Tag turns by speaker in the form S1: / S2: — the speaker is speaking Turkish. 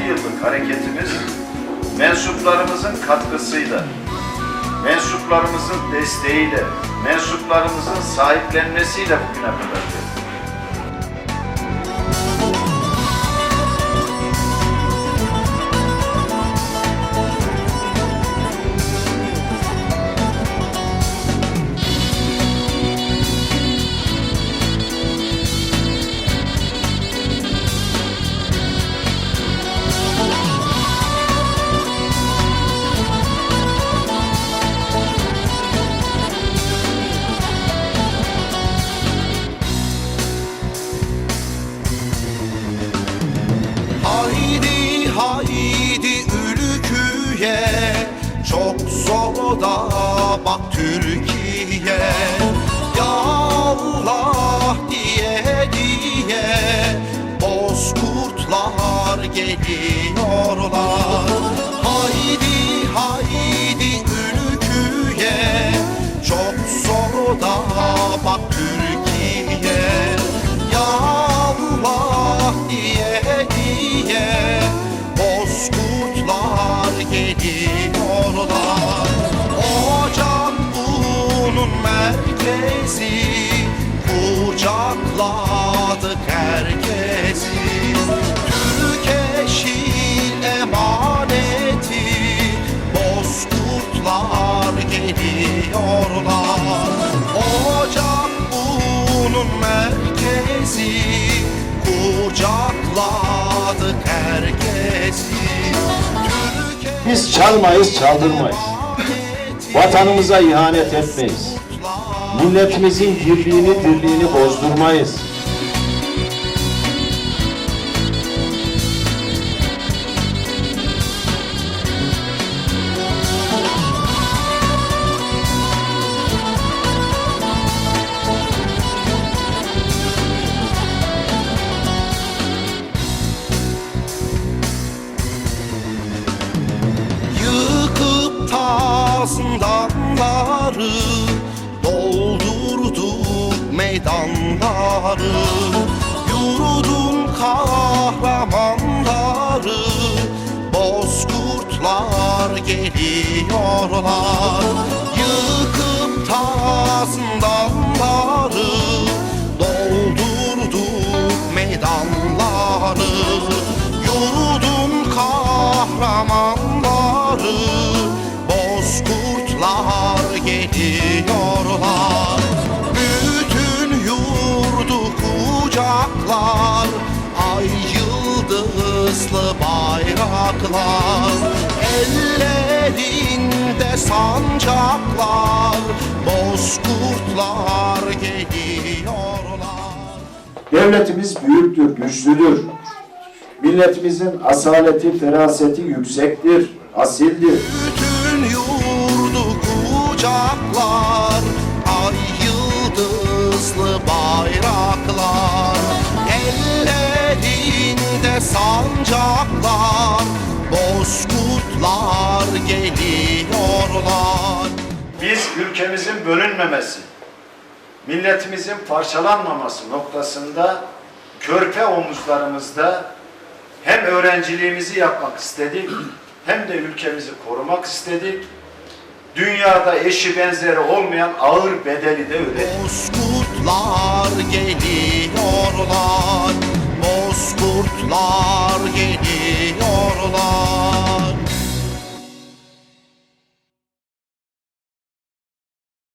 S1: 46 yıllık hareketimiz mensuplarımızın katkısıyla, mensuplarımızın desteğiyle, mensuplarımızın sahiplenmesiyle bugüne kadar
S2: da bak Türkiye. Ya Allah diye diye Bozkurtlar geliyorlar. Haydi haydi ülküye Çok zor da bak Türkiye. Ya Allah diye diye merkezi Kucakladık herkesi Türk emaneti Bozkurtlar geliyorlar Ocak bunun merkezi Kucakladık herkesi
S3: Biz çalmayız, çaldırmayız. Vatanımıza ihanet etmeyiz. Milletimizin birliğini, dirliğini bozdurmayız.
S2: Yıkıp Doldurduk meydanları Yurdun kahramanları. Bozkurtlar geliyorlar Yıkıp tazındanları Doldurduk meydanları Yurdun kahramanları. Bozkurtlar geliyorlar bayraklar Ellerinde sancaklar Bozkurtlar geliyorlar
S3: Devletimiz büyüktür, güçlüdür. Milletimizin asaleti, feraseti yüksektir, asildir.
S2: Bütün yurdu kucaklar Ay yıldızlı bayraklar
S1: Biz ülkemizin bölünmemesi, milletimizin parçalanmaması noktasında körpe omuzlarımızda hem öğrenciliğimizi yapmak istedik hem de ülkemizi korumak istedik. Dünyada eşi benzeri olmayan ağır bedeli de ödedik.
S2: Bozkurtlar geliyorlar Bozkurtlar geliyorlar